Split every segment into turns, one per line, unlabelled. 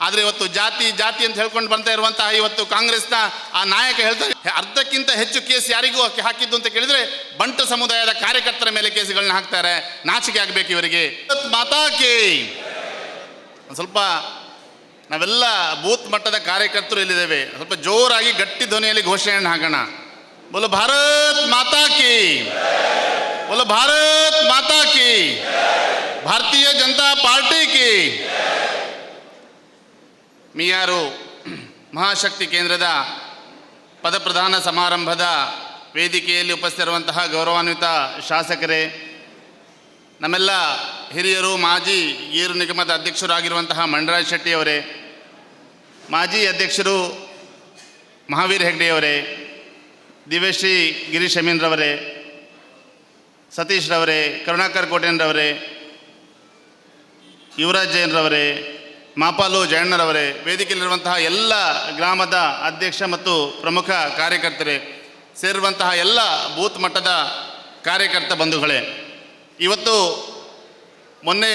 ಆದರೆ ಇವತ್ತು ಜಾತಿ ಜಾತಿ ಅಂತ ಹೇಳ್ಕೊಂಡು ಬರ್ತಾ ಇರುವಂತಹ ಇವತ್ತು ಕಾಂಗ್ರೆಸ್ನ ಆ ನಾಯಕ ಹೇಳ್ತಾರೆ ಅರ್ಧಕ್ಕಿಂತ ಹೆಚ್ಚು ಕೇಸ್ ಯಾರಿಗೂ ಹಾಕಿದ್ದು ಅಂತ ಕೇಳಿದ್ರೆ ಬಂಟ ಸಮುದಾಯದ ಕಾರ್ಯಕರ್ತರ ಮೇಲೆ ಕೇಸುಗಳನ್ನ ಹಾಕ್ತಾರೆ. ನಾಚಿಕೆ ಆಗಬೇಕು ಇವರಿಗೆ. ಮಾತಾಕಿ ಸ್ವಲ್ಪ ನಾವೆಲ್ಲ ಬೂತ್ ಮಟ್ಟದ ಕಾರ್ಯಕರ್ತರು ಇಲ್ಲಿದ್ದೇವೆ. ಸ್ವಲ್ಪ ಜೋರಾಗಿ ಗಟ್ಟಿ ಧ್ವನಿಯಲ್ಲಿ ಘೋಷಣೆಯನ್ನು ಹಾಕೋಣ. ಬೋಲು ಭಾರತ್ ಮಾತಾಕಿ ಬೋಲು ಭಾರತ್ ಮಾತಾಕಿ ಭಾರತೀಯ ಜನತಾ ಪಾರ್ಟಿ ಕಿ. ಮಿಯಾರು ಮಹಾಶಕ್ತಿ ಕೇಂದ್ರದ ಪದಪ್ರಧಾನ ಸಮಾರಂಭದ ವೇದಿಕೆಯಲ್ಲಿ ಉಪಸ್ಥಿತಿರುವಂತಹ ಗೌರವಾನ್ವಿತ ಶಾಸಕರೇ, ನಮ್ಮೆಲ್ಲ ಹಿರಿಯರು, ಮಾಜಿ ಗೀರು ನಿಗಮದ ಅಧ್ಯಕ್ಷರಾಗಿರುವಂತಹ ಮಂಡರಾಜ್ ಶೆಟ್ಟಿಯವರೇ, ಮಾಜಿ ಅಧ್ಯಕ್ಷರು ಮಹಾವೀರ್ ಹೆಗ್ಡೆಯವರೇ, ದಿವ್ಯಶ್ರೀ ಗಿರೀಶ್ ಅಮೀನ್ರವರೇ ಸತೀಶ್ರವರೇ ಕರುಣಾಕರ್ ಕೋಟೆನ್ರವರೇ, ಯುವರಾಜ್ ಜೈನ್ರವರೇ ಮಾಪಾಲು ಜಯಣ್ಣರವರೇ, ವೇದಿಕೆಯಲ್ಲಿರುವಂತಹ ಎಲ್ಲ ಗ್ರಾಮದ ಅಧ್ಯಕ್ಷ ಮತ್ತು ಪ್ರಮುಖ ಕಾರ್ಯಕರ್ತರೇ, ಸೇರಿರುವಂತಹ ಎಲ್ಲ ಬೂತ್ ಮಟ್ಟದ ಕಾರ್ಯಕರ್ತ ಬಂಧುಗಳೇ, ಇವತ್ತು ಮೊನ್ನೆ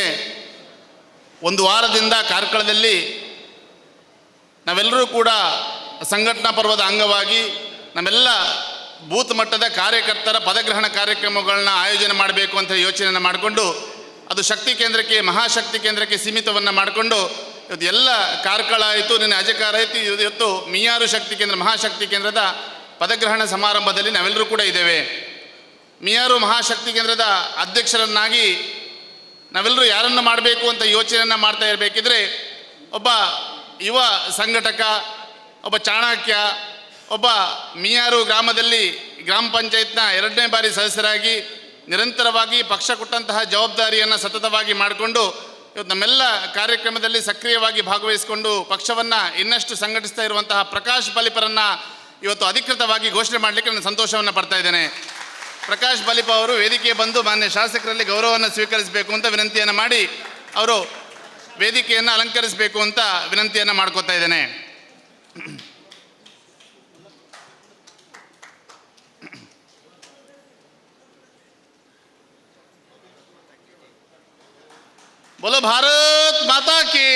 ಒಂದು ವಾರದಿಂದ ಕಾರ್ಕಳದಲ್ಲಿ ನಾವೆಲ್ಲರೂ ಕೂಡ ಸಂಘಟನಾ ಪರ್ವದ ಅಂಗವಾಗಿ ನಮ್ಮೆಲ್ಲ ಬೂತ್ ಮಟ್ಟದ ಕಾರ್ಯಕರ್ತರ ಪದಗ್ರಹಣ ಕಾರ್ಯಕ್ರಮಗಳನ್ನ ಆಯೋಜನೆ ಮಾಡಬೇಕು ಅಂತ ಯೋಚನೆಯನ್ನು ಮಾಡಿಕೊಂಡು, ಅದು ಶಕ್ತಿ ಕೇಂದ್ರಕ್ಕೆ, ಮಹಾಶಕ್ತಿ ಕೇಂದ್ರಕ್ಕೆ ಸೀಮಿತವನ್ನು ಮಾಡಿಕೊಂಡು ಇವತ್ತು ಕಾರ್ಕಳ ಆಯಿತು, ನಿನ್ನೆ ಅಜಕಾರ ಆಯಿತು ಇವತ್ತು ಮಿಯಾರು ಶಕ್ತಿ ಕೇಂದ್ರ, ಮಹಾಶಕ್ತಿ ಕೇಂದ್ರದ ಪದಗ್ರಹಣ ಸಮಾರಂಭದಲ್ಲಿ ನಾವೆಲ್ಲರೂ ಕೂಡ ಇದ್ದೇವೆ. ಮಿಯಾರು ಮಹಾಶಕ್ತಿ ಕೇಂದ್ರದ ಅಧ್ಯಕ್ಷರನ್ನಾಗಿ ನಾವೆಲ್ಲರೂ ಯಾರನ್ನು ಮಾಡಬೇಕು ಅಂತ ಯೋಚನೆಯನ್ನು ಮಾಡ್ತಾ ಇರಬೇಕಿದ್ರೆ ಒಬ್ಬ ಯುವ ಸಂಘಟಕ, ಒಬ್ಬ ಚಾಣಕ್ಯ, ಒಬ್ಬ ಮಿಯಾರು ಗ್ರಾಮದಲ್ಲಿ ಗ್ರಾಮ ಪಂಚಾಯತ್ನ ಎರಡನೇ ಬಾರಿ ಸದಸ್ಯರಾಗಿ ನಿರಂತರವಾಗಿ ಪಕ್ಷ ಕೊಟ್ಟಂತಹ ಜವಾಬ್ದಾರಿಯನ್ನು ಸತತವಾಗಿ ಮಾಡಿಕೊಂಡು ಇವತ್ತು ನಮ್ಮೆಲ್ಲ ಕಾರ್ಯಕ್ರಮದಲ್ಲಿ ಸಕ್ರಿಯವಾಗಿ ಭಾಗವಹಿಸಿಕೊಂಡು ಪಕ್ಷವನ್ನು ಇನ್ನಷ್ಟು ಸಂಘಟಿಸ್ತಾ ಇರುವಂತಹ ಪ್ರಕಾಶ್ ಬಲಿಪರನ್ನ ಇವತ್ತು ಅಧಿಕೃತವಾಗಿ ಘೋಷಣೆ ಮಾಡಲಿಕ್ಕೆ ನಾನು ಸಂತೋಷವನ್ನು ಪಡ್ತಾ ಇದ್ದೇನೆ. ಪ್ರಕಾಶ್ ಬಲಿಪ ಅವರು ವೇದಿಕೆಗೆ ಬಂದು ಮಾನ್ಯ ಶಾಸಕರಲ್ಲಿ ಗೌರವವನ್ನು ಸ್ವೀಕರಿಸಬೇಕು ಅಂತ ವಿನಂತಿಯನ್ನು ಮಾಡಿ ಅವರು ವೇದಿಕೆಯನ್ನು ಅಲಂಕರಿಸಬೇಕು ಅಂತ ವಿನಂತಿಯನ್ನು ಮಾಡ್ಕೋತಾ ಇದ್ದೇನೆ. ಬೋಲೋ ಭಾರತ್ ಮಾತಾ ಕಿ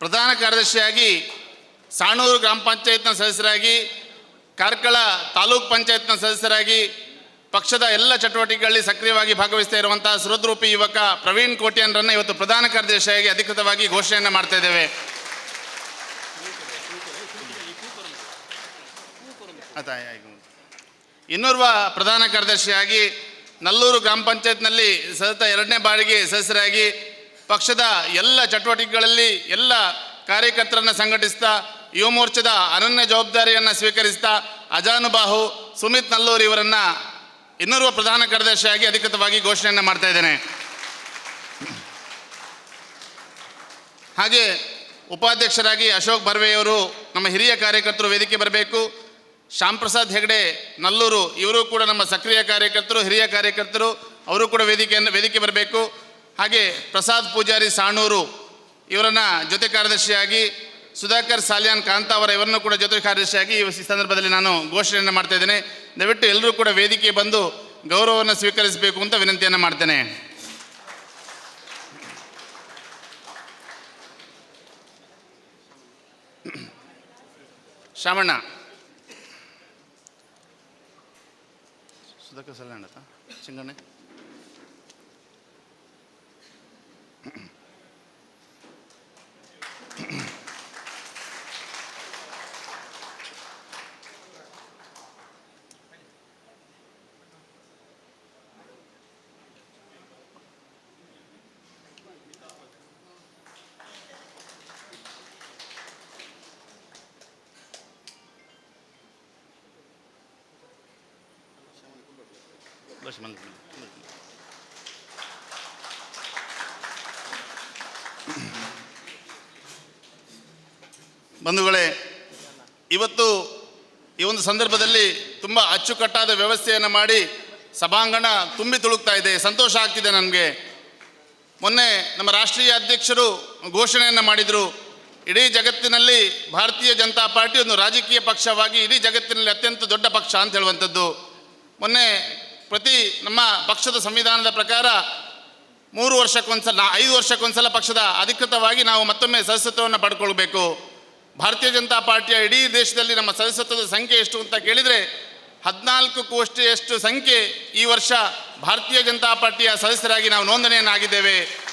ಪ್ರಧಾನ ಕಾರ್ಯದರ್ಶಿಯಾಗಿ ಸಾಣೂರು ಗ್ರಾಮ ಪಂಚಾಯತ್ನ ಸದಸ್ಯರಾಗಿ, ಕಾರ್ಕಳ ತಾಲೂಕ್ ಪಂಚಾಯತ್ನ ಸದಸ್ಯರಾಗಿ, ಪಕ್ಷದ ಎಲ್ಲ ಚಟುವಟಿಕೆಗಳಲ್ಲಿ ಸಕ್ರಿಯವಾಗಿ ಭಾಗವಹಿಸ್ತಾ ಇರುವಂತಹ ಸುರದ್ರೂಪಿ ಯುವಕ ಪ್ರವೀಣ್ ಕೋಟ್ಯಾನ್ರನ್ನು ಇವತ್ತು ಪ್ರಧಾನ ಕಾರ್ಯದರ್ಶಿಯಾಗಿ ಅಧಿಕೃತವಾಗಿ ಘೋಷಣೆಯನ್ನು ಮಾಡ್ತಾ ಇದ್ದೇವೆ ಆಯ್ತು. ಇನ್ನೋರ್ವ ಪ್ರಧಾನ ಕಾರ್ಯದರ್ಶಿಯಾಗಿ ನಲ್ಲೂರು ಗ್ರಾಮ ಪಂಚಾಯತ್ನಲ್ಲಿ ಸತತ ಎರಡನೇ ಬಾರಿಗೆ ಸದಸ್ಯರಾಗಿ ಪಕ್ಷದ ಎಲ್ಲ ಚಟುವಟಿಕೆಗಳಲ್ಲಿ ಎಲ್ಲ ಕಾರ್ಯಕರ್ತರನ್ನು ಸಂಘಟಿಸ್ತಾ, ಯುವ ಮೋರ್ಚಾದ ಅನನ್ಯ ಜವಾಬ್ದಾರಿಯನ್ನು ಸ್ವೀಕರಿಸ್ತಾ, ಅಜಾನುಬಾಹು ಸುಮಿತ್ ನಲ್ಲೂರು ಇವರನ್ನು ಇನ್ನೋರ್ವ ಪ್ರಧಾನ ಕಾರ್ಯದರ್ಶಿಯಾಗಿ ಅಧಿಕೃತವಾಗಿ ಘೋಷಣೆಯನ್ನು ಮಾಡ್ತಾ ಇದ್ದೇನೆ. ಹಾಗೆ ಉಪಾಧ್ಯಕ್ಷರಾಗಿ ಅಶೋಕ್ ಬರ್ವೆಯವರು ನಮ್ಮ ಹಿರಿಯ ಕಾರ್ಯಕರ್ತರು ವೇದಿಕೆ ಬರಬೇಕು. ಶ್ಯಾಮ್ ಪ್ರಸಾದ್ ಹೆಗಡೆ, ನಲ್ಲೂರು, ಇವರು ಕೂಡ ನಮ್ಮ ಸಕ್ರಿಯ ಕಾರ್ಯಕರ್ತರು, ಹಿರಿಯ ಕಾರ್ಯಕರ್ತರು, ಅವರು ಕೂಡ ವೇದಿಕೆಯನ್ನು, ವೇದಿಕೆ ಬರಬೇಕು. ಹಾಗೆ ಪ್ರಸಾದ್ ಪೂಜಾರಿ ಸಾಣೂರು, ಇವರನ್ನು ಜೊತೆ ಕಾರ್ಯದರ್ಶಿಯಾಗಿ ಸುಧಾಕರ್ ಕಾಂತ ಅವರ ಇವರನ್ನು ಕೂಡ ಜೊತೆ ಕಾರ್ಯದರ್ಶಿಯಾಗಿ ಈ ಸಂದರ್ಭದಲ್ಲಿ ನಾನು ಘೋಷಣೆಯನ್ನು ಮಾಡ್ತಾ ಇದ್ದೇನೆ. ದಯವಿಟ್ಟು ಎಲ್ಲರೂ ಕೂಡ ವೇದಿಕೆ ಬಂದು ಗೌರವವನ್ನು ಸ್ವೀಕರಿಸಬೇಕು ಅಂತ ವಿನಂತಿಯನ್ನು ಮಾಡ್ತೇನೆ. ಶಾಮಣ್ಣ ಸುಧಾಕರ್ ಸಲ್ಯಾನ್ ಆತ ಚಿಂಗಣ್ಣೆ ಬಂಧುಗಳೇ, ಇವತ್ತು ಈ ಒಂದು ಸಂದರ್ಭದಲ್ಲಿ ತುಂಬ ಅಚ್ಚುಕಟ್ಟಾದ ವ್ಯವಸ್ಥೆಯನ್ನು ಮಾಡಿ ಸಭಾಂಗಣ ತುಂಬಿ ತುಳುಕ್ತಾ ಇದೆ. ಸಂತೋಷ ಆಗ್ತಿದೆ ನನಗೆ ಮೊನ್ನೆ ನಮ್ಮ ರಾಷ್ಟ್ರೀಯ ಅಧ್ಯಕ್ಷರು ಘೋಷಣೆಯನ್ನು ಮಾಡಿದರು. ಇಡೀ ಜಗತ್ತಿನಲ್ಲಿ ಭಾರತೀಯ ಜನತಾ ಪಾರ್ಟಿ ಒಂದು ರಾಜಕೀಯ ಪಕ್ಷವಾಗಿ ಇಡೀ ಜಗತ್ತಿನಲ್ಲಿ ಅತ್ಯಂತ ದೊಡ್ಡ ಪಕ್ಷ ಅಂತ ಹೇಳುವಂಥದ್ದು. ಮೊನ್ನೆ ಪ್ರತಿ ನಮ್ಮ ಪಕ್ಷದ ಸಂವಿಧಾನದ ಪ್ರಕಾರ ಮೂರು ವರ್ಷಕ್ಕೊಂದ್ಸಲ ಐದು ವರ್ಷಕ್ಕೊಂದ್ಸಲ ಪಕ್ಷದ ಅಧಿಕೃತವಾಗಿ ನಾವು ಮತ್ತೊಮ್ಮೆ ಸದಸ್ಯತ್ವವನ್ನು ಪಡ್ಕೊಳ್ಬೇಕು. ಭಾರತೀಯ ಜನತಾ ಪಾರ್ಟಿಯ ಇಡೀ ದೇಶದಲ್ಲಿ ನಮ್ಮ ಸದಸ್ಯತ್ವದ ಸಂಖ್ಯೆ ಎಷ್ಟು ಅಂತ ಕೇಳಿದರೆ ಹದಿನಾಲ್ಕು ಕೋಟಿಯಷ್ಟು ಸಂಖ್ಯೆ ಈ ವರ್ಷ ಭಾರತೀಯ ಜನತಾ ಪಾರ್ಟಿಯ ಸದಸ್ಯರಾಗಿ ನಾವು ನೋಂದಣಿಯನ್ನಾಗಿದ್ದೇವೆ.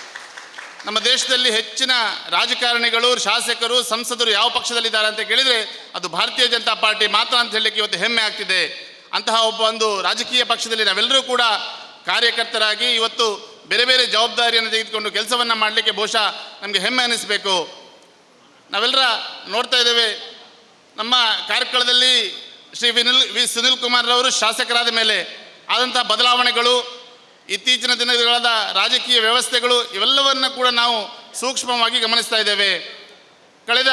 ನಮ್ಮ ದೇಶದಲ್ಲಿ ಹೆಚ್ಚಿನ ರಾಜಕಾರಣಿಗಳು, ಶಾಸಕರು, ಸಂಸದರು ಯಾವ ಪಕ್ಷದಲ್ಲಿದ್ದಾರೆ ಅಂತ ಕೇಳಿದರೆ ಅದು ಭಾರತೀಯ ಜನತಾ ಪಾರ್ಟಿ ಮಾತ್ರ ಅಂತ ಹೇಳಲಿಕ್ಕೆ ಇವತ್ತು ಹೆಮ್ಮೆ ಆಗ್ತಿದೆ. ಅಂತಹ ಒಬ್ಬ ಒಂದು ರಾಜಕೀಯ ಪಕ್ಷದಲ್ಲಿ ನಾವೆಲ್ಲರೂ ಕೂಡ ಕಾರ್ಯಕರ್ತರಾಗಿ ಇವತ್ತು ಬೇರೆ ಬೇರೆ ಜವಾಬ್ದಾರಿಯನ್ನು ತೆಗೆದುಕೊಂಡು ಕೆಲಸವನ್ನು ಮಾಡಲಿಕ್ಕೆ ಬಹುಶಃ ನಮಗೆ ಹೆಮ್ಮೆ ಅನ್ನಿಸಬೇಕು ನಾವೆಲ್ಲರ ನೋಡ್ತಾ ಇದ್ದೇವೆ, ನಮ್ಮ ಕಾರ್ಕಳದಲ್ಲಿ ಶ್ರೀ ವಿನಿಲ್, ವಿ ಸುನಿಲ್ ಕುಮಾರ್ ಅವರು ಶಾಸಕರಾದ ಮೇಲೆ ಆದಂಥ ಬದಲಾವಣೆಗಳು, ಇತ್ತೀಚಿನ ದಿನಗಳಾದ ರಾಜಕೀಯ ವ್ಯವಸ್ಥೆಗಳು, ಇವೆಲ್ಲವನ್ನು ಕೂಡ ನಾವು ಸೂಕ್ಷ್ಮವಾಗಿ ಗಮನಿಸ್ತಾ ಇದ್ದೇವೆ. ಕಳೆದ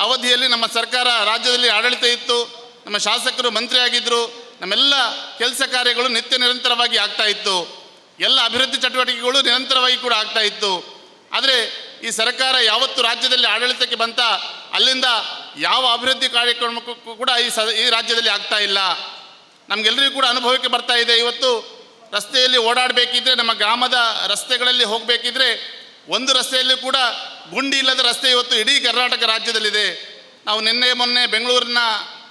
ಅವಧಿಯಲ್ಲಿ ನಮ್ಮ ಸರ್ಕಾರ ರಾಜ್ಯದಲ್ಲಿ ಆಡಳಿತ ಇತ್ತು, ನಮ್ಮ ಶಾಸಕರು ಮಂತ್ರಿಯಾಗಿದ್ದರು ನಮ್ಮೆಲ್ಲ ಕೆಲಸ ಕಾರ್ಯಗಳು ನಿತ್ಯ ನಿರಂತರವಾಗಿ ಆಗ್ತಾ ಇತ್ತು. ಎಲ್ಲ ಅಭಿವೃದ್ಧಿ ಚಟುವಟಿಕೆಗಳು ನಿರಂತರವಾಗಿ ಕೂಡ ಆಗ್ತಾ ಇತ್ತು. ಆದರೆ ಈ ಸರ್ಕಾರ ಯಾವತ್ತು ರಾಜ್ಯದಲ್ಲಿ ಆಡಳಿತಕ್ಕೆ ಬಂತ ಅಲ್ಲಿಂದ ಯಾವ ಅಭಿವೃದ್ಧಿ ಕಾರ್ಯಕ್ರಮಕ್ಕೂ ಕೂಡ ಈ ಸ, ಈ ರಾಜ್ಯದಲ್ಲಿ ಆಗ್ತಾ ಇಲ್ಲ. ನಮಗೆಲ್ಲರಿಗೂ ಕೂಡ ಅನುಭವಕ್ಕೆ ಬರ್ತಾ ಇದೆ. ಇವತ್ತು ರಸ್ತೆಯಲ್ಲಿ ಓಡಾಡಬೇಕಿದ್ರೆ, ನಮ್ಮ ಗ್ರಾಮದ ರಸ್ತೆಗಳಲ್ಲಿ ಹೋಗಬೇಕಿದ್ರೆ ಒಂದು ರಸ್ತೆಯಲ್ಲಿ ಕೂಡ ಗುಂಡಿ ಇಲ್ಲದ ರಸ್ತೆ ಇವತ್ತು ಇಡೀ ಕರ್ನಾಟಕ ರಾಜ್ಯದಲ್ಲಿದೆ. ನಾವು ನಿನ್ನೆ ಮೊನ್ನೆ ಬೆಂಗಳೂರಿನ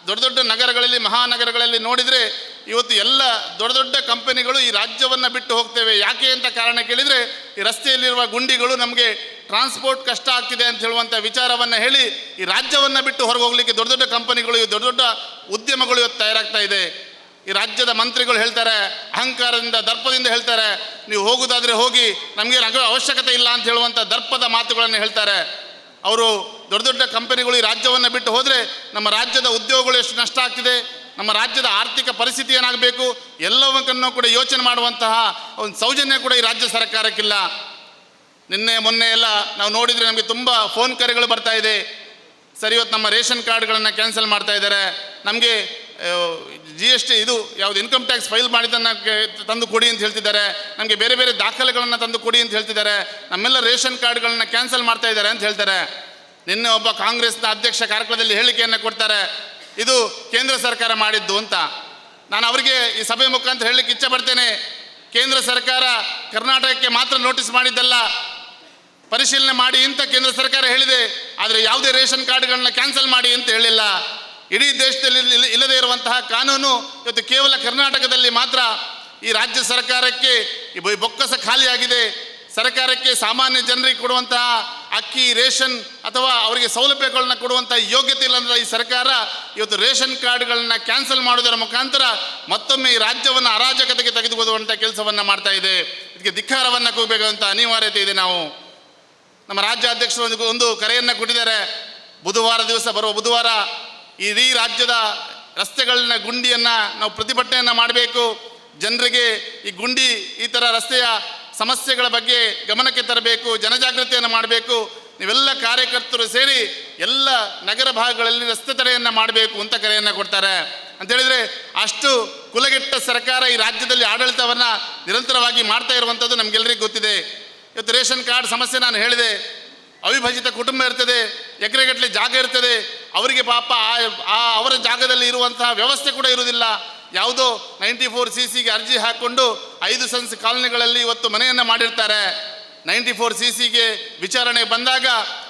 ದೊಡ್ಡ ದೊಡ್ಡ ನಗರಗಳಲ್ಲಿ, ಮಹಾನಗರಗಳಲ್ಲಿ ನೋಡಿದರೆ ಇವತ್ತು ಎಲ್ಲ ದೊಡ್ಡ ದೊಡ್ಡ ಕಂಪನಿಗಳು ಈ ರಾಜ್ಯವನ್ನು ಬಿಟ್ಟು ಹೋಗ್ತೇವೆ. ಯಾಕೆ ಅಂತ ಕಾರಣ ಕೇಳಿದರೆ, ಈ ರಸ್ತೆಯಲ್ಲಿರುವ ಗುಂಡಿಗಳು ನಮಗೆ ಟ್ರಾನ್ಸ್ಪೋರ್ಟ್ ಕಷ್ಟ ಆಗ್ತಿದೆ ಅಂತ ಹೇಳುವಂಥ ವಿಚಾರವನ್ನು ಹೇಳಿ ಈ ರಾಜ್ಯವನ್ನು ಬಿಟ್ಟು ಹೊರಗೆ ಹೋಗಲಿಕ್ಕೆ ದೊಡ್ಡ ದೊಡ್ಡ ಕಂಪನಿಗಳು ದೊಡ್ಡ ದೊಡ್ಡ ಉದ್ಯಮಗಳು ಇವತ್ತು ತಯಾರಾಗ್ತಾ ಇದೆ. ಈ ರಾಜ್ಯದ ಮಂತ್ರಿಗಳು ಹೇಳ್ತಾರೆ, ಅಹಂಕಾರದಿಂದ, ದರ್ಪದಿಂದ ಹೇಳ್ತಾರೆ, ನೀವು ಹೋಗೋದಾದರೆ ಹೋಗಿ, ನಮಗೆ ಅವಶ್ಯಕತೆ ಇಲ್ಲ ಅಂತ ಹೇಳುವಂಥ ದರ್ಪದ ಮಾತುಗಳನ್ನು ಹೇಳ್ತಾರೆ. ಅವರು ದೊಡ್ಡ ದೊಡ್ಡ ಕಂಪನಿಗಳು ಈ ರಾಜ್ಯವನ್ನು ಬಿಟ್ಟು ಹೋದರೆ ನಮ್ಮ ರಾಜ್ಯದ ಉದ್ಯೋಗಗಳು ಎಷ್ಟು ನಷ್ಟ ಆಗ್ತಿದೆ, ನಮ್ಮ ರಾಜ್ಯದ ಆರ್ಥಿಕ ಪರಿಸ್ಥಿತಿ ಏನಾಗಬೇಕು, ಎಲ್ಲವನ್ನೂ ಕೂಡ ಯೋಚನೆ ಮಾಡುವಂತಹ ಒಂದು ಸೌಜನ್ಯ ಕೂಡ ಈ ರಾಜ್ಯ ಸರ್ಕಾರಕ್ಕಿಲ್ಲ. ನಿನ್ನೆ ಮೊನ್ನೆ ಎಲ್ಲ ನಾವು ನೋಡಿದರೆ ನಮಗೆ ತುಂಬ ಫೋನ್ ಕರೆಗಳು ಬರ್ತಾ ಇದೆ. ಸರ್, ಇವತ್ತು ನಮ್ಮ ರೇಷನ್ ಕಾರ್ಡ್ಗಳನ್ನು ಕ್ಯಾನ್ಸಲ್ ಮಾಡ್ತಾ ಇದ್ದಾರೆ. ನಮಗೆ ಜಿ ಎಸ್ ಟಿ ಇದು ಯಾವುದು ಇನ್ಕಮ್ ಟ್ಯಾಕ್ಸ್ ಫೈಲ್ ಮಾಡಿದ್ದನ್ನು ತಂದು ಕೊಡಿ ಅಂತ ಹೇಳ್ತಿದ್ದಾರೆ. ನಮಗೆ ಬೇರೆ ಬೇರೆ ದಾಖಲೆಗಳನ್ನು ತಂದು ಕೊಡಿ ಅಂತ ಹೇಳ್ತಿದ್ದಾರೆ. ನಮ್ಮೆಲ್ಲ ರೇಷನ್ ಕಾರ್ಡ್ಗಳನ್ನ ಕ್ಯಾನ್ಸಲ್ ಮಾಡ್ತಾ ಇದ್ದಾರೆ ಅಂತ ಹೇಳ್ತಾರೆ. ನಿನ್ನೆ ಒಬ್ಬ ಕಾಂಗ್ರೆಸ್ನ ಅಧ್ಯಕ್ಷ ಕಾರ್ಯಕ್ರಮದಲ್ಲಿ ಹೇಳಿಕೆಯನ್ನು ಕೊಡ್ತಾರೆ. ಇದು ಕೇಂದ್ರ ಸರ್ಕಾರ ಮಾಡಿದ್ದು ಅಂತ. ನಾನು ಅವರಿಗೆ ಈ ಸಭೆ ಮುಖಾಂತರ ಹೇಳಲಿಕ್ಕೆ ಇಚ್ಛೆ ಪಡ್ತೇನೆ. ಕೇಂದ್ರ ಸರ್ಕಾರ ಕರ್ನಾಟಕಕ್ಕೆ ಮಾತ್ರ ನೋಟಿಸ್ ಮಾಡಿದ್ದಲ್ಲ. ಪರಿಶೀಲನೆ ಮಾಡಿ ಅಂತ ಕೇಂದ್ರ ಸರ್ಕಾರ ಹೇಳಿದೆ. ಆದರೆ ಯಾವುದೇ ರೇಷನ್ ಕಾರ್ಡ್ಗಳನ್ನ ಕ್ಯಾನ್ಸಲ್ ಮಾಡಿ ಅಂತ ಹೇಳಿಲ್ಲ. ಇಡೀ ದೇಶದಲ್ಲಿ ಇಲ್ಲ- ಇಲ್ಲದೇ ಇರುವಂತಹ ಕಾನೂನು ಇವತ್ತು ಕೇವಲ ಕರ್ನಾಟಕದಲ್ಲಿ ಮಾತ್ರ ಈ ರಾಜ್ಯ ಸರ್ಕಾರಕ್ಕೆ ಈ ಬೊಕ್ಕಸ ಖಾಲಿಯಾಗಿದೆ. ಸರ್ಕಾರಕ್ಕೆ ಸಾಮಾನ್ಯ ಜನರಿಗೆ ಕೊಡುವಂತಹ ಅಕ್ಕಿ, ರೇಷನ್ ಅಥವಾ ಅವರಿಗೆ ಸೌಲಭ್ಯಗಳನ್ನ ಕೊಡುವಂತಹ ಯೋಗ್ಯತೆ ಇಲ್ಲಂದ್ರೆ ಈ ಸರ್ಕಾರ ಇವತ್ತು ರೇಷನ್ ಕಾರ್ಡ್ಗಳನ್ನ ಕ್ಯಾನ್ಸಲ್ ಮಾಡೋದರ ಮುಖಾಂತರ ಮತ್ತೊಮ್ಮೆ ಈ ರಾಜ್ಯವನ್ನು ಅರಾಜಕತೆಗೆ ತೆಗೆದುಕೊಳ್ಳುವಂಥ ಕೆಲಸವನ್ನು ಮಾಡ್ತಾ ಇದೆ. ಇದಕ್ಕೆ ಧಿಕ್ಕಾರವನ್ನು ಕೂಗಬೇಕಾದಂಥ ಅನಿವಾರ್ಯತೆ ಇದೆ ನಾವು. ನಮ್ಮ ರಾಜ್ಯಾಧ್ಯಕ್ಷರು ಒಂದು ಒಂದು ಕರೆಯನ್ನು ಕೊಟ್ಟಿದ್ದಾರೆ. ಬುಧವಾರ ದಿವಸ ಬರುವ ಬುಧವಾರ ಇಡೀ ರಾಜ್ಯದ ರಸ್ತೆಗಳನ್ನ, ಗುಂಡಿಯನ್ನು ನಾವು ಪ್ರತಿಭಟನೆಯನ್ನು ಮಾಡಬೇಕು. ಜನರಿಗೆ ಈ ಗುಂಡಿ, ಈ ಥರ ರಸ್ತೆಯ ಸಮಸ್ಯೆಗಳ ಬಗ್ಗೆ ಗಮನಕ್ಕೆ ತರಬೇಕು, ಜನಜಾಗೃತಿಯನ್ನು ಮಾಡಬೇಕು. ನೀವೆಲ್ಲ ಕಾರ್ಯಕರ್ತರು ಸೇರಿ ಎಲ್ಲ ನಗರ ಭಾಗಗಳಲ್ಲಿ ರಸ್ತೆ ತಡೆಯನ್ನು ಮಾಡಬೇಕು ಅಂತ ಕರೆಯನ್ನು ಕೊಡ್ತಾರೆ. ಅಂತ ಹೇಳಿದ್ರೆ ಅಷ್ಟು ಕುಲಗೆಟ್ಟ ಸರ್ಕಾರ ಈ ರಾಜ್ಯದಲ್ಲಿ ಆಡಳಿತವನ್ನು ನಿರಂತರವಾಗಿ ಮಾಡ್ತಾ ಇರುವಂಥದ್ದು ನಮಗೆಲ್ಲರಿಗೂ ಗೊತ್ತಿದೆ. ಇವತ್ತು ರೇಷನ್ ಕಾರ್ಡ್ ಸಮಸ್ಯೆ ನಾನು ಹೇಳಿದೆ. ಅವಿಭಜಿತ ಕುಟುಂಬ ಇರ್ತದೆ, ಎಕರೆಗಟ್ಟಲೆ ಜಾಗ ಇರ್ತದೆ, ಅವರಿಗೆ ಪಾಪ ಆ- ಅವರ ಜಾಗದಲ್ಲಿ ಇರುವಂತಹ ವ್ಯವಸ್ಥೆ ಕೂಡ ಇರುವುದಿಲ್ಲ. ಯಾವುದೋ ನೈಂಟಿ ಫೋರ್ ಸಿ ಸಿಗೆ ಅರ್ಜಿ ಹಾಕ್ಕೊಂಡು ಐದು ಸೆನ್ಸ್ ಕಾಲೋನಿಗಳಲ್ಲಿ ಇವತ್ತು ಮನೆಯನ್ನು ಮಾಡಿರ್ತಾರೆ. ನೈಂಟಿ ಫೋರ್ ಸಿ ಸಿಗೆ ವಿಚಾರಣೆ ಬಂದಾಗ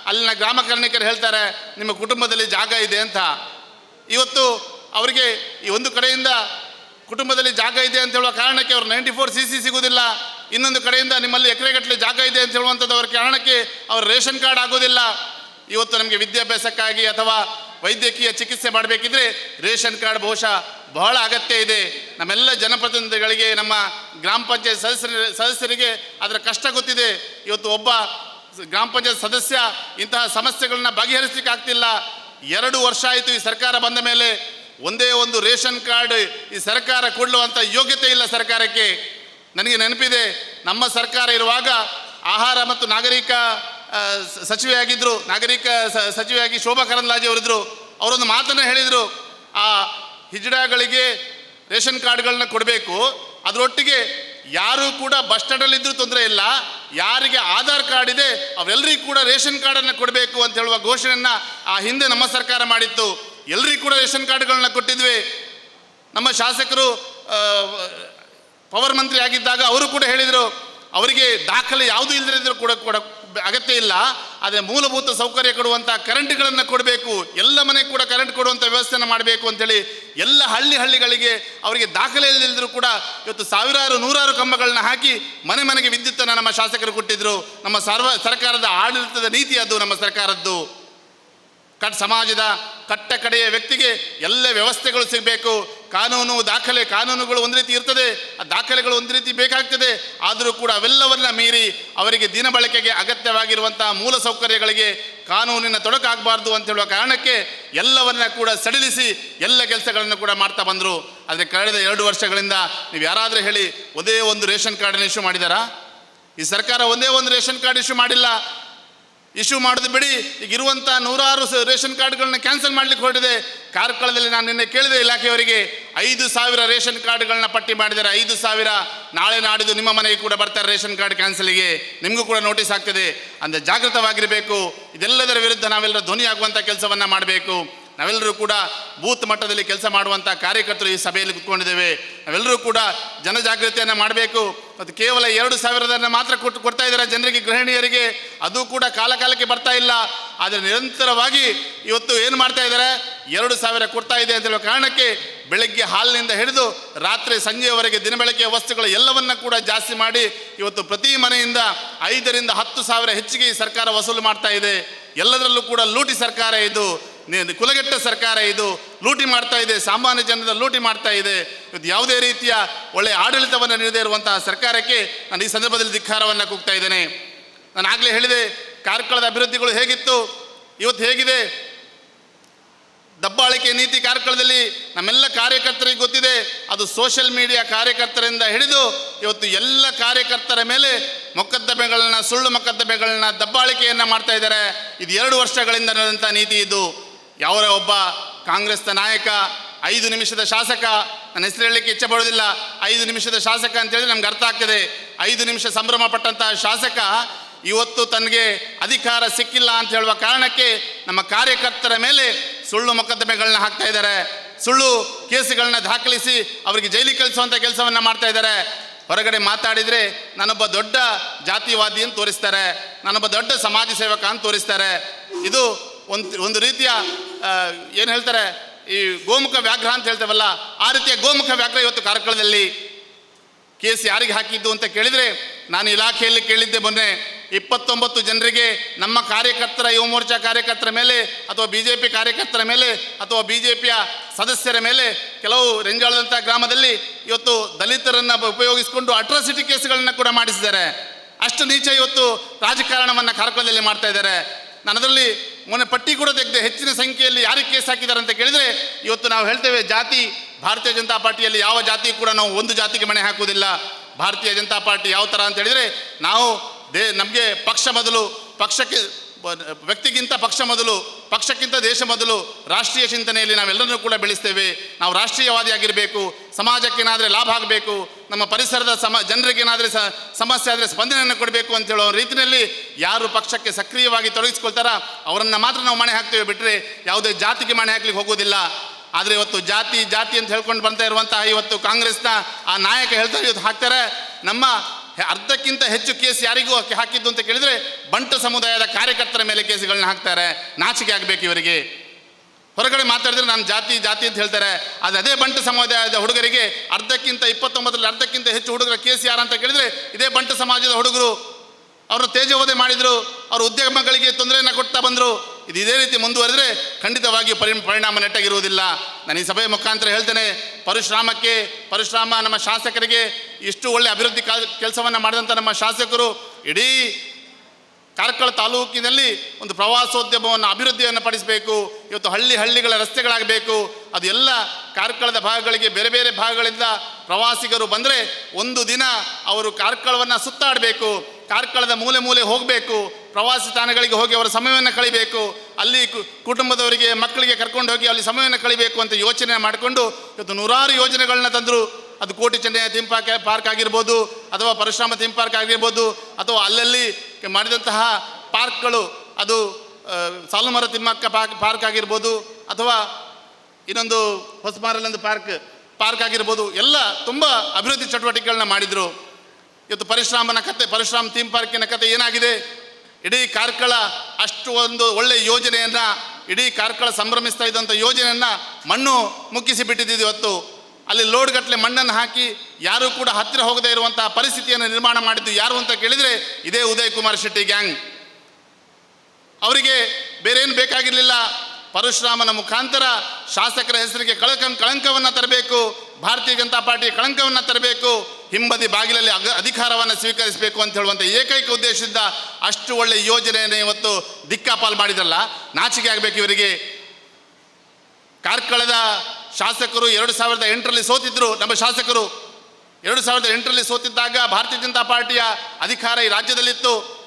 ಅಲ್ಲಿನ ಗ್ರಾಮ ಕಾರ್ಮಿಕರು ಹೇಳ್ತಾರೆ, ನಿಮ್ಮ ಕುಟುಂಬದಲ್ಲಿ ಜಾಗ ಇದೆ ಅಂತ. ಇವತ್ತು ಅವರಿಗೆ ಈ ಒಂದು ಕಡೆಯಿಂದ ಕುಟುಂಬದಲ್ಲಿ ಜಾಗ ಇದೆ ಅಂತ ಹೇಳುವ ಕಾರಣಕ್ಕೆ ಅವರು ನೈಂಟಿ ಫೋರ್ ಸಿ ಸಿ ಸಿಗುವುದಿಲ್ಲ. ಇನ್ನೊಂದು ಕಡೆಯಿಂದ ನಿಮ್ಮಲ್ಲಿ ಎಕರೆಗಟ್ಟಲೆ ಜಾಗ ಇದೆ ಅಂತ ಹೇಳುವಂಥದ್ದು ಅವರ ಕಾರಣಕ್ಕೆ ಅವ್ರ ರೇಷನ್ ಕಾರ್ಡ್ ಆಗೋದಿಲ್ಲ. ಇವತ್ತು ನಮಗೆ ವಿದ್ಯಾಭ್ಯಾಸಕ್ಕಾಗಿ ಅಥವಾ ವೈದ್ಯಕೀಯ ಚಿಕಿತ್ಸೆ ಮಾಡಬೇಕಿದ್ರೆ ರೇಷನ್ ಕಾರ್ಡ್ ಬಹುಶಃ ಬಹಳ ಅಗತ್ಯ ಇದೆ. ನಮ್ಮೆಲ್ಲ ಜನಪ್ರತಿನಿಧಿಗಳಿಗೆ, ನಮ್ಮ ಗ್ರಾಮ ಪಂಚಾಯತ್ ಸದಸ್ಯರ, ಸದಸ್ಯರಿಗೆ ಅದರ ಕಷ್ಟ ಗೊತ್ತಿದೆ. ಇವತ್ತು ಒಬ್ಬ ಗ್ರಾಮ ಪಂಚಾಯತ್ ಸದಸ್ಯ ಇಂತಹ ಸಮಸ್ಯೆಗಳನ್ನ ಬಗೆಹರಿಸಲಿಕ್ಕೆ ಆಗ್ತಿಲ್ಲ. ಎರಡು ವರ್ಷ ಆಯಿತು ಈ ಸರ್ಕಾರ ಬಂದ ಮೇಲೆ ಒಂದೇ ಒಂದು ರೇಷನ್ ಕಾರ್ಡ್ ಈ ಸರ್ಕಾರ ಕೊಡುವಂಥ ಯೋಗ್ಯತೆ ಇಲ್ಲ ಸರ್ಕಾರಕ್ಕೆ. ನನಗೆ ನೆನಪಿದೆ, ನಮ್ಮ ಸರ್ಕಾರ ಇರುವಾಗ ಆಹಾರ ಮತ್ತು ನಾಗರಿಕ ಸಚಿವೆಯಾಗಿದ್ದರು ನಾಗರಿಕ ಸಚಿವೆಯಾಗಿ ಶೋಭಾ ಕರಂದ್ಲಾಜೆ ಅವರಿದ್ದರು ಅವರೊಂದು ಮಾತನ್ನು ಹೇಳಿದರು, ಆ ಹಿಜಡಾಗಳಿಗೆ ರೇಷನ್ ಕಾರ್ಡ್ಗಳನ್ನ ಕೊಡಬೇಕು, ಅದರೊಟ್ಟಿಗೆ ಯಾರು ಕೂಡ ಬಸ್ ಸ್ಟ್ಯಾಂಡಲ್ಲಿದ್ದರೂ ತೊಂದರೆ ಇಲ್ಲ, ಯಾರಿಗೆ ಆಧಾರ್ ಕಾರ್ಡ್ ಇದೆ ಅವರೆಲ್ಲರಿಗೂ ಕೂಡ ರೇಷನ್ ಕಾರ್ಡನ್ನು ಕೊಡಬೇಕು ಅಂತ ಹೇಳುವ ಘೋಷಣೆಯನ್ನು ಆ ಹಿಂದೆ ನಮ್ಮ ಸರ್ಕಾರ ಮಾಡಿತ್ತು ಎಲ್ಲರಿಗೂ ಕೂಡ ರೇಷನ್ ಕಾರ್ಡ್ಗಳನ್ನ ಕೊಟ್ಟಿದ್ವಿ, ನಮ್ಮ ಶಾಸಕರು ಪವರ್ ಮಂತ್ರಿ ಆಗಿದ್ದಾಗ ಅವರು ಕೂಡ ಹೇಳಿದರು, ಅವರಿಗೆ ದಾಖಲೆ ಯಾವುದು ಇಲ್ಲದಿದ್ದರೂ ಕೂಡ ಕೊಡ ಅಗತ್ಯ ಇಲ್ಲ, ಆದರೆ ಮೂಲಭೂತ ಸೌಕರ್ಯ ಕೊಡುವಂಥ ಕರೆಂಟ್ಗಳನ್ನು ಕೊಡಬೇಕು, ಎಲ್ಲ ಮನೆಗೆ ಕೂಡ ಕರೆಂಟ್ ಕೊಡುವಂಥ ವ್ಯವಸ್ಥೆಯನ್ನು ಮಾಡಬೇಕು ಅಂತೇಳಿ ಎಲ್ಲ ಹಳ್ಳಿ ಹಳ್ಳಿಗಳಿಗೆ ಅವರಿಗೆ ದಾಖಲೆ ಇಲ್ಲದಿದ್ದರೂ ಕೂಡ ಇವತ್ತು ಸಾವಿರಾರು, ನೂರಾರು ಕಂಬಗಳನ್ನ ಹಾಕಿ ಮನೆ ಮನೆಗೆ ವಿದ್ಯುತ್ತನ್ನು ನಮ್ಮ ಶಾಸಕರು ಕೊಟ್ಟಿದ್ದರು ನಮ್ಮ ಸರ್ವ ಸರ್ಕಾರದ ಆಡಳಿತದ ನೀತಿ ಅದು, ನಮ್ಮ ಸರ್ಕಾರದ್ದು. ಕಟ್ ಸಮಾಜದ ಕಟ್ಟ ಕಡೆಯ ವ್ಯಕ್ತಿಗೆ ಎಲ್ಲ ವ್ಯವಸ್ಥೆಗಳು ಸಿಗಬೇಕು. ಕಾನೂನು ದಾಖಲೆ, ಕಾನೂನುಗಳು ಒಂದು ರೀತಿ ಇರ್ತದೆ, ಆ ದಾಖಲೆಗಳು ಒಂದು ರೀತಿ ಬೇಕಾಗ್ತದೆ. ಆದರೂ ಕೂಡ ಅವೆಲ್ಲವನ್ನ ಮೀರಿ ಅವರಿಗೆ ದಿನ ಬಳಕೆಗೆ ಅಗತ್ಯವಾಗಿರುವಂಥ ಮೂಲ ಸೌಕರ್ಯಗಳಿಗೆ ಕಾನೂನಿನ ತೊಡಕಾಗಬಾರ್ದು ಅಂತ ಹೇಳುವ ಕಾರಣಕ್ಕೆ ಎಲ್ಲವನ್ನ ಕೂಡ ಸಡಿಲಿಸಿ ಎಲ್ಲ ಕೆಲಸಗಳನ್ನು ಕೂಡ ಮಾಡ್ತಾ ಬಂದರು. ಆದರೆ ಕಳೆದ ಎರಡು ವರ್ಷಗಳಿಂದ ನೀವು ಯಾರಾದರೂ ಹೇಳಿ, ಒಂದೇ ಒಂದು ರೇಷನ್ ಕಾರ್ಡನ್ನು ಇಶ್ಯೂ ಮಾಡಿದಾರಾ? ಈ ಸರ್ಕಾರ ಒಂದೇ ಒಂದು ರೇಷನ್ ಕಾರ್ಡ್ ಇಶ್ಯೂ ಮಾಡಿಲ್ಲ. ಇಶ್ಯೂ ಮಾಡೋದು ಬಿಡಿ. ಈಗ ಇರುವಂಥ ನೂರಾರು ರೇಷನ್ ಕಾರ್ಡ್ಗಳನ್ನ ಕ್ಯಾನ್ಸಲ್ ಮಾಡ್ಲಿಕ್ಕೆ ಹೊರಟಿದೆ. ಕಾರ್ಕಳದಲ್ಲಿ ನಾನು ನಿನ್ನೆ ಕೇಳಿದೆ ಇಲಾಖೆಯವರಿಗೆ, ಐದು ಸಾವಿರ ರೇಷನ್ ಕಾರ್ಡ್ಗಳನ್ನ ಪಟ್ಟಿ ಮಾಡಿದರೆ ಐದು ಸಾವಿರ ನಾಳೆ ನಾಡಿದ್ದು ನಿಮ್ಮ ಮನೆಗೆ ಕೂಡ ಬರ್ತಾರೆ ರೇಷನ್ ಕಾರ್ಡ್ ಕ್ಯಾನ್ಸಲಿಗೆ. ನಿಮಗೂ ಕೂಡ ನೋಟಿಸ್ ಆಗ್ತದೆ. ಅಂದರೆ ಜಾಗೃತವಾಗಿರಬೇಕು. ಇದೆಲ್ಲದರ ವಿರುದ್ಧ ನಾವೆಲ್ಲರೂ ಧ್ವನಿಯಾಗುವಂಥ ಕೆಲಸವನ್ನು ಮಾಡಬೇಕು. ನಾವೆಲ್ಲರೂ ಕೂಡ ಬೂತ್ ಮಟ್ಟದಲ್ಲಿ ಕೆಲಸ ಮಾಡುವಂಥ ಕಾರ್ಯಕರ್ತರು ಈ ಸಭೆಯಲ್ಲಿ ಕುತ್ಕೊಂಡಿದ್ದೇವೆ. ನಾವೆಲ್ಲರೂ ಕೂಡ ಜನಜಾಗೃತಿಯನ್ನು ಮಾಡಬೇಕು. ಮತ್ತು ಕೇವಲ ಎರಡು ಸಾವಿರದನ್ನು ಮಾತ್ರ ಕೊಟ್ಟು ಕೊಡ್ತಾ ಇದ್ದಾರೆ ಜನರಿಗೆ, ಗೃಹಿಣಿಯರಿಗೆ? ಅದು ಕೂಡ ಕಾಲಕಾಲಕ್ಕೆ ಬರ್ತಾ ಇಲ್ಲ. ಆದರೆ ನಿರಂತರವಾಗಿ ಇವತ್ತು ಏನು ಮಾಡ್ತಾ ಇದ್ದಾರೆ? ಎರಡು ಸಾವಿರ ಕೊಡ್ತಾ ಇದೆ ಅಂತ ಹೇಳುವ ಕಾರಣಕ್ಕೆ ಬೆಳಗ್ಗೆ ಹಾಲಿನಿಂದ ಹಿಡಿದು ರಾತ್ರಿ ಸಂಜೆಯವರೆಗೆ ದಿನಬಳಕೆಯ ವಸ್ತುಗಳು ಎಲ್ಲವನ್ನು ಕೂಡ ಜಾಸ್ತಿ ಮಾಡಿ ಇವತ್ತು ಪ್ರತಿ ಮನೆಯಿಂದ ಐದರಿಂದ ಹತ್ತು ಸಾವಿರ ಹೆಚ್ಚಿಗೆ ಸರ್ಕಾರ ವಸೂಲು ಮಾಡ್ತಾ ಇದೆ. ಎಲ್ಲದರಲ್ಲೂ ಕೂಡ ಲೂಟಿ ಸರ್ಕಾರ ಇದು. ಕುಲಗೆಟ್ಟ ಸರ್ಕಾರ ಇದು ಲೂಟಿ ಮಾಡ್ತಾ ಇದೆ, ಸಾಮಾನ್ಯ ಜನರ ಲೂಟಿ ಮಾಡ್ತಾ ಇದೆ. ಇದು ಯಾವುದೇ ರೀತಿಯ ಒಳ್ಳೆಯ ಆಡಳಿತವನ್ನು ನೀಡದೇ ಇರುವಂತಹ ಸರ್ಕಾರಕ್ಕೆ ನಾನು ಈ ಸಂದರ್ಭದಲ್ಲಿ ಧಿಕ್ಕಾರವನ್ನು ಕೂಗ್ತಾ ಇದ್ದೇನೆ. ನಾನು ಆಗಲೇ ಹೇಳಿದೆ, ಕಾರ್ಕಳದ ಅಭಿವೃದ್ಧಿಗಳು ಹೇಗಿತ್ತು, ಇವತ್ತು ಹೇಗಿದೆ? ದಬ್ಬಾಳಿಕೆ ನೀತಿ ಕಾರ್ಕಳದಲ್ಲಿ ನಮ್ಮೆಲ್ಲ ಕಾರ್ಯಕರ್ತರಿಗೆ ಗೊತ್ತಿದೆ, ಅದು ಸೋಷಿಯಲ್ ಮೀಡಿಯಾ ಕಾರ್ಯಕರ್ತರಿಂದ ಹಿಡಿದು ಇವತ್ತು ಎಲ್ಲ ಕಾರ್ಯಕರ್ತರ ಮೇಲೆ ಮೊಕದ್ದಮೆಗಳನ್ನ, ಸುಳ್ಳು ಮೊಕದ್ದಮೆಗಳನ್ನ ದಬ್ಬಾಳಿಕೆಯನ್ನು ಮಾಡ್ತಾ ಇದ್ದಾರೆ. ಇದು ಎರಡು ವರ್ಷಗಳಿಂದ ನಡೆದಂಥ ನೀತಿ ಇದು. ಯಾವ ಒಬ್ಬ ಕಾಂಗ್ರೆಸ್ನ ನಾಯಕ, ಐದು ನಿಮಿಷದ ಶಾಸಕ, ನನ್ನ ಹೆಸರು ಹೇಳಲಿಕ್ಕೆ ಇಚ್ಛೆ ಪಡೋದಿಲ್ಲ ಐದು ನಿಮಿಷದ ಶಾಸಕ ಅಂತ ಹೇಳಿದ್ರೆ ನಮ್ಗೆ ಅರ್ಥ ಆಗ್ತದೆ. ಐದು ನಿಮಿಷ ಸಂಭ್ರಮ ಪಟ್ಟಂತಹ ಶಾಸಕ ಇವತ್ತು ತನಗೆ ಅಧಿಕಾರ ಸಿಕ್ಕಿಲ್ಲ ಅಂತ ಹೇಳುವ ಕಾರಣಕ್ಕೆ ನಮ್ಮ ಕಾರ್ಯಕರ್ತರ ಮೇಲೆ ಸುಳ್ಳು ಮೊಕದ್ದಮೆಗಳನ್ನ ಹಾಕ್ತಾ ಇದ್ದಾರೆ. ಸುಳ್ಳು ಕೇಸುಗಳನ್ನ ದಾಖಲಿಸಿ ಅವರಿಗೆ ಜೈಲಿಗೆ ಕಳಿಸುವಂಥ ಕೆಲಸವನ್ನ ಮಾಡ್ತಾ ಇದ್ದಾರೆ. ಹೊರಗಡೆ ಮಾತಾಡಿದರೆ ನಾನೊಬ್ಬ ದೊಡ್ಡ ಜಾತಿವಾದಿ ಅಂತ ತೋರಿಸ್ತಾರೆ. ನಾನೊಬ್ಬ ದೊಡ್ಡ ಸಮಾಜ ಸೇವಕ ಅಂತ ತೋರಿಸ್ತಾರೆ. ಇದು ಒಂದು ಒಂದು ರೀತಿಯ ಏನು ಹೇಳ್ತಾರೆ, ಈ ಗೋಮುಖ ವ್ಯಾಘ್ರ ಅಂತ ಹೇಳ್ತೇವಲ್ಲ, ಆ ರೀತಿಯ ಗೋಮುಖ ವ್ಯಾಘ್ರ ಇವತ್ತು ಕಾರ್ಕಳದಲ್ಲಿ ಕೇಸ್ ಯಾರಿಗೆ ಹಾಕಿದ್ದು ಅಂತ ಕೇಳಿದರೆ, ನಾನು ಇಲಾಖೆಯಲ್ಲಿ ಕೇಳಿದ್ದೆ ಮೊನ್ನೆ, ಇಪ್ಪತ್ತೊಂಬತ್ತು ಜನರಿಗೆ ನಮ್ಮ ಕಾರ್ಯಕರ್ತರ, ಯುವ ಮೋರ್ಚಾ ಕಾರ್ಯಕರ್ತರ ಮೇಲೆ, ಅಥವಾ ಬಿ ಜೆ ಪಿ ಕಾರ್ಯಕರ್ತರ ಮೇಲೆ, ಅಥವಾ ಬಿ ಜೆ ಪಿಯ ಸದಸ್ಯರ ಮೇಲೆ, ಕೆಲವು ರೆಂಜಾಳದಂಥ ಗ್ರಾಮದಲ್ಲಿ ಇವತ್ತು ದಲಿತರನ್ನು ಉಪಯೋಗಿಸಿಕೊಂಡು ಅಟ್ರಾಸಿಟಿ ಕೇಸ್ಗಳನ್ನು ಕೂಡ ಮಾಡಿಸಿದ್ದಾರೆ. ಅಷ್ಟು ನೀಚ ಇವತ್ತು ರಾಜಕಾರಣವನ್ನು ಕಾರ್ಕಳದಲ್ಲಿ ಮಾಡ್ತಾ ಇದ್ದಾರೆ. ನಾನು ಅದರಲ್ಲಿ ಮೊನ್ನೆ ಪಟ್ಟಿ ಕೂಡ ತೆಗೆದೆ, ಹೆಚ್ಚಿನ ಸಂಖ್ಯೆಯಲ್ಲಿ ಯಾರಿಗೆ ಕೇಸ್ ಹಾಕಿದ್ದಾರೆ ಅಂತ ಕೇಳಿದರೆ, ಇವತ್ತು ನಾವು ಹೇಳ್ತೇವೆ ಜಾತಿ, ಭಾರತೀಯ ಜನತಾ ಪಾರ್ಟಿಯಲ್ಲಿ ಯಾವ ಜಾತಿ ಕೂಡ ನಾವು ಒಂದು ಜಾತಿಗೆ ಮಣೆ ಹಾಕುವುದಿಲ್ಲ. ಭಾರತೀಯ ಜನತಾ ಪಾರ್ಟಿ ಯಾವ ಥರ ಅಂತ ಹೇಳಿದರೆ, ನಾವು ದೇ, ನಮಗೆ ಪಕ್ಷ ಮೊದಲು, ಪಕ್ಷಕ್ಕೆ ವ್ಯಕ್ತಿಗಿಂತ ಪಕ್ಷ ಮೊದಲು, ಪಕ್ಷಕ್ಕಿಂತ ದೇಶ ಮೊದಲು ರಾಷ್ಟ್ರೀಯ ಚಿಂತನೆಯಲ್ಲಿ ನಾವೆಲ್ಲರನ್ನೂ ಕೂಡ ಬೆಳೆಸ್ತೇವೆ. ನಾವು ರಾಷ್ಟ್ರೀಯವಾದಿಯಾಗಿರಬೇಕು, ಸಮಾಜಕ್ಕೇನಾದರೆ ಲಾಭ ಆಗಬೇಕು, ನಮ್ಮ ಪರಿಸರದ ಸಮ ಜನರಿಗೇನಾದರೆ ಸ ಸಮಸ್ಯೆ ಆದರೆ ಸ್ಪಂದನೆಯನ್ನು ಕೊಡಬೇಕು ಅಂತ ಹೇಳೋ ರೀತಿಯಲ್ಲಿ ಯಾರು ಪಕ್ಷಕ್ಕೆ ಸಕ್ರಿಯವಾಗಿ ತೊಡಗಿಸ್ಕೊಳ್ತಾರ ಅವರನ್ನು ಮಾತ್ರ ನಾವು ಮಣೆ ಹಾಕ್ತೇವೆ ಬಿಟ್ಟರೆ ಯಾವುದೇ ಜಾತಿಗೆ ಮಣೆ ಹಾಕ್ಲಿಕ್ಕೆ ಹೋಗೋದಿಲ್ಲ. ಆದರೆ ಇವತ್ತು ಜಾತಿ ಜಾತಿ ಅಂತ ಹೇಳ್ಕೊಂಡು ಬರ್ತಾ ಇರುವಂತಹ ಇವತ್ತು ಕಾಂಗ್ರೆಸ್ನ ಆ ನಾಯಕ ಹೇಳ್ತಾರೆ, ಇವತ್ತು ಹಾಕ್ತಾರೆ, ನಮ್ಮ ಅರ್ಧಕ್ಕಿಂತ ಹೆಚ್ಚು ಕೇಸ್ ಯಾರಿಗೂ ಹಾಕಿ- ಹಾಕಿದ್ದು ಅಂತ ಕೇಳಿದರೆ ಬಂಟ ಸಮುದಾಯದ ಕಾರ್ಯಕರ್ತರ ಮೇಲೆ ಕೇಸುಗಳನ್ನ ಹಾಕ್ತಾರೆ. ನಾಚಿಕೆ ಆಗಬೇಕು ಇವರಿಗೆ. ಹೊರಗಡೆ ಮಾತಾಡಿದ್ರೆ ನಾನು ಜಾತಿ ಜಾತಿ ಅಂತ ಹೇಳ್ತಾರೆ. ಅದು ಅದೇ ಬಂಟ ಸಮುದಾಯದ ಹುಡುಗರಿಗೆ ಅರ್ಧಕ್ಕಿಂತ ಇಪ್ಪತ್ತೊಂಬತ್ತರಲ್ಲಿ ಅರ್ಧಕ್ಕಿಂತ ಹೆಚ್ಚು ಹುಡುಗರ ಕೇಸ್ ಯಾರು ಅಂತ ಕೇಳಿದರೆ ಇದೇ ಬಂಟ ಸಮಾಜದ ಹುಡುಗರು. ಅವರು ತೇಜೋವಧೆ ಮಾಡಿದರು. ಅವರು ಉದ್ಯಮಗಳಿಗೆ ತೊಂದರೆಯನ್ನು ಕೊಡ್ತಾ ಬಂದರು. ಇದು ಇದೇ ರೀತಿ ಮುಂದುವರೆದರೆ ಖಂಡಿತವಾಗಿ ಪರಿ ಪರಿಣಾಮ ನೆಟ್ಟಾಗಿರುವುದಿಲ್ಲ. ನಾನು ಈ ಸಭೆಯ ಮುಖಾಂತರ ಹೇಳ್ತೇನೆ, ಪರಶುರಾಮಕ್ಕೆ, ಪರಶುರಾಮ ನಮ್ಮ ಶಾಸಕರಿಗೆ ಇಷ್ಟು ಒಳ್ಳೆ ಅಭಿವೃದ್ಧಿ ಕೆಲಸವನ್ನು ಮಾಡಿದಂಥ ನಮ್ಮ ಶಾಸಕರು ಇಡೀ ಕಾರ್ಕಳ ತಾಲೂಕಿನಲ್ಲಿ ಒಂದು ಪ್ರವಾಸೋದ್ಯಮವನ್ನು ಅಭಿವೃದ್ಧಿಯನ್ನು ಪಡಿಸಬೇಕು, ಇವತ್ತು ಹಳ್ಳಿ ಹಳ್ಳಿಗಳ ರಸ್ತೆಗಳಾಗಬೇಕು, ಅದು ಎಲ್ಲ ಕಾರ್ಕಳದ ಭಾಗಗಳಿಗೆ ಬೇರೆ ಬೇರೆ ಭಾಗಗಳಿಂದ ಪ್ರವಾಸಿಗರು ಬಂದರೆ ಒಂದು ದಿನ ಅವರು ಕಾರ್ಕಳವನ್ನು ಸುತ್ತಾಡಬೇಕು. ಕಾರ್ಕಳದ ಮೂಲೆ ಮೂಲೆ ಹೋಗಬೇಕು, ಪ್ರವಾಸಿ ತಾಣಗಳಿಗೆ ಹೋಗಿ ಅವರ ಸಮಯವನ್ನು ಕಳಿಬೇಕು, ಅಲ್ಲಿ ಕುಟುಂಬದವರಿಗೆ, ಮಕ್ಕಳಿಗೆ ಕರ್ಕೊಂಡು ಹೋಗಿ ಅಲ್ಲಿ ಸಮಯವನ್ನು ಕಳಿಬೇಕು ಅಂತ ಯೋಚನೆ ಮಾಡಿಕೊಂಡು ಇವತ್ತು ನೂರಾರು ಯೋಜನೆಗಳನ್ನ ತಂದರು. ಅದು ಕೋಟಿ ಚೆನ್ನೈ ಥೀಮ್ ಪಾರ್ಕ್ ಪಾರ್ಕ್ ಆಗಿರ್ಬೋದು, ಅಥವಾ ಪರಶುರಾಮ ಥೀಮ್ ಪಾರ್ಕ್ ಆಗಿರ್ಬೋದು, ಅಥವಾ ಅಲ್ಲಲ್ಲಿ ಮಾಡಿದಂತಹ ಪಾರ್ಕ್ಗಳು, ಅದು ಸಾಲುಮರ ತಿಮ್ಮಕ್ಕ ಪಾರ್ಕ್ ಪಾರ್ಕ್ ಆಗಿರ್ಬೋದು, ಅಥವಾ ಇನ್ನೊಂದು ಹೊಸಮಾರಲ್ಲೊಂದು ಪಾರ್ಕ್ ಪಾರ್ಕ್ ಆಗಿರ್ಬೋದು, ಎಲ್ಲ ತುಂಬ ಅಭಿವೃದ್ಧಿ ಚಟುವಟಿಕೆಗಳನ್ನ ಮಾಡಿದರು. ಇವತ್ತು ಪರಶುರಾಮನ ಕತೆ, ಪರಶುರಾಮ್ ಥೀಮ್ ಪಾರ್ಕಿನ ಕತೆ ಏನಾಗಿದೆ? ಇಡೀ ಕಾರ್ಕಳ ಅಷ್ಟು ಒಂದು ಒಳ್ಳೆಯ ಯೋಜನೆಯನ್ನು, ಇಡೀ ಕಾರ್ಕಳ ಸಂಭ್ರಮಿಸ್ತಾ ಇದ್ದಂಥ ಯೋಜನೆಯನ್ನು ಮಣ್ಣು ಮುಕ್ಕಿಸಿ ಬಿಟ್ಟಿದ್ದು ಇವತ್ತು. ಅಲ್ಲಿ ಲೋಡ್ ಗಟ್ಟಲೆ ಮಣ್ಣನ್ನು ಹಾಕಿ ಯಾರೂ ಕೂಡ ಹತ್ತಿರ ಹೋಗದೇ ಇರುವಂತಹ ಪರಿಸ್ಥಿತಿಯನ್ನು ನಿರ್ಮಾಣ ಮಾಡಿದ್ದು ಯಾರು ಅಂತ ಕೇಳಿದರೆ ಇದೇ ಉದಯ್ ಕುಮಾರ್ ಶೆಟ್ಟಿ ಗ್ಯಾಂಗ್ ಅವರಿಗೆ ಬೇರೇನು ಬೇಕಾಗಿರಲಿಲ್ಲ. ಪರಶುರಾಮನ ಮುಖಾಂತರ ಶಾಸಕರ ಹೆಸರಿಗೆ ಕಳಕ ಕಳಂಕವನ್ನು ತರಬೇಕು. ಭಾರತೀಯ ಜನತಾ ಪಾರ್ಟಿ ಕಳಂಕವನ್ನು ತರಬೇಕು, ಹಿಂಬದಿ ಬಾಗಿಲಲ್ಲಿ ಅಗ ಅಧಿಕಾರವನ್ನು ಸ್ವೀಕರಿಸಬೇಕು ಅಂತ ಹೇಳುವಂಥ ಏಕೈಕ ಉದ್ದೇಶದಿಂದ ಅಷ್ಟು ಒಳ್ಳೆಯ ಯೋಜನೆಯನ್ನು ಇವತ್ತು ದಿಕ್ಕಾಪಾಲ್ ಮಾಡಿದ್ರಲ್ಲ, ನಾಚಿಕೆ ಆಗಬೇಕು ಇವರಿಗೆ. ಕಾರ್ಕಳದ ಶಾಸಕರು ಎರಡು ಸಾವಿರದ ಎಂಟರಲ್ಲಿ ಸೋತಿದ್ರು, ನಮ್ಮ ಶಾಸಕರು ಎರಡು ಸಾವಿರದ ಎಂಟರಲ್ಲಿ ಸೋತಿದ್ದಾಗ ಭಾರತೀಯ ಜನತಾ ಪಾರ್ಟಿಯ ಅಧಿಕಾರ ಈ ರಾಜ್ಯದಲ್ಲಿತ್ತು.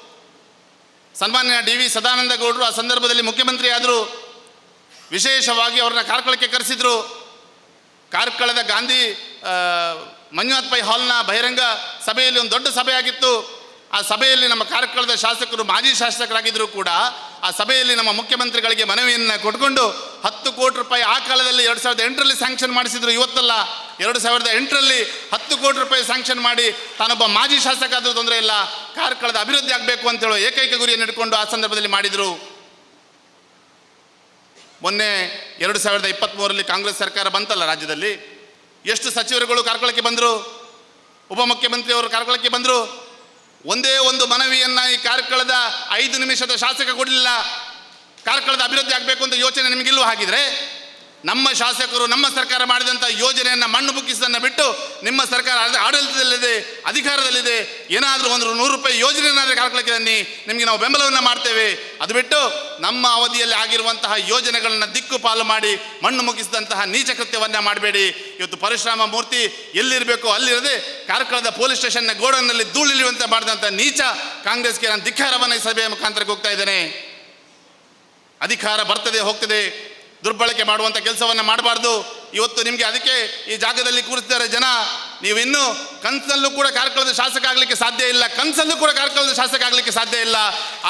ಸನ್ಮಾನ್ಯ ಡಿ ವಿ ಸದಾನಂದ ಗೌಡರು ಆ ಸಂದರ್ಭದಲ್ಲಿ ಮುಖ್ಯಮಂತ್ರಿಯಾದರು. ವಿಶೇಷವಾಗಿ ಅವರನ್ನ ಕಾರ್ಕಳಕ್ಕೆ ಕರೆಸಿದ್ರು. ಕಾರ್ಕಳದ ಗಾಂಧಿ ಮಂಜುನಾಥ್ ಪೈ ಹಾಲ್ನ ಬಹಿರಂಗ ಸಭೆಯಲ್ಲಿ ಒಂದು ದೊಡ್ಡ ಸಭೆಯಾಗಿತ್ತು. ಆ ಸಭೆಯಲ್ಲಿ ನಮ್ಮ ಕಾರ್ಕಳದ ಶಾಸಕರು, ಮಾಜಿ ಶಾಸಕರಾಗಿದ್ದರೂ ಕೂಡ ಆ ಸಭೆಯಲ್ಲಿ ನಮ್ಮ ಮುಖ್ಯಮಂತ್ರಿಗಳಿಗೆ ಮನವಿಯನ್ನು ಕೊಟ್ಕೊಂಡು ಹತ್ತು ಕೋಟಿ ರೂಪಾಯಿ ಆ ಕಾಲದಲ್ಲಿ ಎರಡು ಸಾವಿರದ ಎಂಟರಲ್ಲಿ ಸ್ಯಾಂಕ್ಷನ್ ಮಾಡಿಸಿದ್ರು. ಇವತ್ತಲ್ಲ ಎರಡು ಸಾವಿರದ ಎಂಟರಲ್ಲಿ ಹತ್ತು ಕೋಟಿ ರೂಪಾಯಿ ಸ್ಯಾಂಕ್ಷನ್ ಮಾಡಿ ತಾನೊಬ್ಬ ಮಾಜಿ ಶಾಸಕ ಆದರೂ ತೊಂದರೆ ಇಲ್ಲ. ಕಾರ್ಕಳದ ಅಭಿವೃದ್ಧಿ ಆಗಬೇಕು ಅಂತೇಳಿ ಏಕೈಕ ಗುರಿಯನ್ನು ಇಟ್ಕೊಂಡು ಆ ಸಂದರ್ಭದಲ್ಲಿ ಮಾಡಿದರು. ಮೊನ್ನೆ ಎರಡು ಸಾವಿರದ ಇಪ್ಪತ್ತ್ಮೂರರಲ್ಲಿ ಕಾಂಗ್ರೆಸ್ ಸರ್ಕಾರ ಬಂತಲ್ಲ ರಾಜ್ಯದಲ್ಲಿ? ಎಷ್ಟು ಸಚಿವರುಗಳು ಕಾರ್ಕಳಕ್ಕೆ ಬಂದರು? ಉಪಮುಖ್ಯಮಂತ್ರಿಯವರು ಕಾರ್ಕಳಕ್ಕೆ ಬಂದರು? ಒಂದೇ ಒಂದು ಮನವಿಯನ್ನು ಈ ಕಾರ್ಕಳದ ಐದು ನಿಮಿಷದ ಶಾಸಕ ಕೊಡಲಿಲ್ಲ. ಕಾರ್ಕಳದ ಅಭಿವೃದ್ಧಿ ಆಗಬೇಕು ಅಂತ ಯೋಚನೆ ನಿಮಗಿಲ್ಲೂ ಹಾಗಿದ್ರೆ ನಮ್ಮ ಶಾಸಕರು ನಮ್ಮ ಸರ್ಕಾರ ಮಾಡಿದಂಥ ಯೋಜನೆಯನ್ನು ಮಣ್ಣು ಬುಕ್ಕಿಸದನ್ನು ಬಿಟ್ಟು ನಿಮ್ಮ ಸರ್ಕಾರ ಆಡ- ಆಡಳಿತದಲ್ಲಿದೆ, ಅಧಿಕಾರದಲ್ಲಿದೆ, ಏನಾದರೂ ಒಂದು ನೂರು ರೂಪಾಯಿ ಯೋಜನೆಯನ್ನಾದರೂ ಕಾರ್ಕಳಕ್ಕೆ ತನ್ನಿ ನಿಮಗೆ ನಾವು ಬೆಂಬಲವನ್ನು ಮಾಡ್ತೇವೆ. ಅದು ಬಿಟ್ಟು ನಮ್ಮ ಅವಧಿಯಲ್ಲಿ ಆಗಿರುವಂತಹ ಯೋಜನೆಗಳನ್ನು ದಿಕ್ಕು ಪಾಲು ಮಾಡಿ ಮಣ್ಣು ಮುಗಿಸಿದಂತಹ ನೀಚ ಕೃತ್ಯವನ್ನು ಮಾಡಬೇಡಿ. ಇವತ್ತು ಪರಶುರಾಮ ಮೂರ್ತಿ ಎಲ್ಲಿರಬೇಕು ಅಲ್ಲಿರದೆ ಕಾರ್ಕಳದ ಪೊಲೀಸ್ ಸ್ಟೇಷನ್ನ ಗೋಡನ್ನಲ್ಲಿ ಧೂಳಿಳಿಯುವಂತೆ ಮಾಡಿದಂಥ ನೀಚ ಕಾಂಗ್ರೆಸ್ಗೆ ನಾನು ಧಿಕ್ಕಾರವನ್ನು ಸಭೆಯ ಮುಖಾಂತರ ಹೋಗ್ತಾ ಇದ್ದೇನೆ. ಅಧಿಕಾರ ಬರ್ತದೆ, ಹೋಗ್ತದೆ. ದುರ್ಬಳಕೆ ಮಾಡುವಂಥ ಕೆಲಸವನ್ನು ಮಾಡಬಾರ್ದು. ಇವತ್ತು ನಿಮಗೆ ಅದಕ್ಕೆ ಈ ಜಾಗದಲ್ಲಿ ಕೂರಿಸಿದ್ದಾರೆ ಜನ. ನೀವಿನ್ನೂ ಕನಸಲ್ಲೂ ಕೂಡ ಕಾರ್ಕಳದ ಶಾಸಕ ಆಗಲಿಕ್ಕೆ ಸಾಧ್ಯ ಇಲ್ಲ. ಕನಸಲ್ಲೂ ಕೂಡ ಕಾರ್ಕಳದ ಶಾಸಕ ಆಗಲಿಕ್ಕೆ ಸಾಧ್ಯ ಇಲ್ಲ.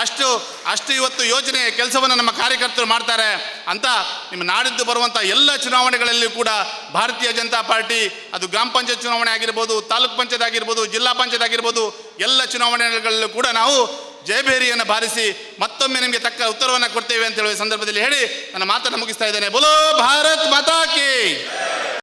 ಅಷ್ಟು ಅಷ್ಟು ಇವತ್ತು ಯೋಜನೆ ಕೆಲಸವನ್ನು ನಮ್ಮ ಕಾರ್ಯಕರ್ತರು ಮಾಡ್ತಾರೆ ಅಂತ ನಿಮ್ಮ ನಾಡಿದ್ದು ಬರುವಂಥ ಎಲ್ಲ ಚುನಾವಣೆಗಳಲ್ಲಿಯೂ ಕೂಡ ಭಾರತೀಯ ಜನತಾ ಪಾರ್ಟಿ, ಅದು ಗ್ರಾಮ ಪಂಚಾಯತ್ ಚುನಾವಣೆ ಆಗಿರ್ಬೋದು, ತಾಲೂಕ್ ಪಂಚಾಯತ್ ಆಗಿರ್ಬೋದು, ಜಿಲ್ಲಾ ಪಂಚಾಯತ್ ಆಗಿರ್ಬೋದು, ಎಲ್ಲ ಚುನಾವಣೆಗಳಲ್ಲೂ ಕೂಡ ನಾವು ಜಯಭೇರಿಯನ್ನು ಬಾರಿಸಿ ಮತ್ತೊಮ್ಮೆ ನಿಮಗೆ ತಕ್ಕ ಉತ್ತರವನ್ನು ಕೊಡ್ತೇವೆ ಅಂತ ಹೇಳುವ ಸಂದರ್ಭದಲ್ಲಿ ಹೇಳಿ ನನ್ನ ಮಾತನ್ನು ಮುಗಿಸ್ತಾ ಇದ್ದೇನೆ. ಬೋಲೋ ಭಾರತ್ ಮಾತಾ ಕಿ!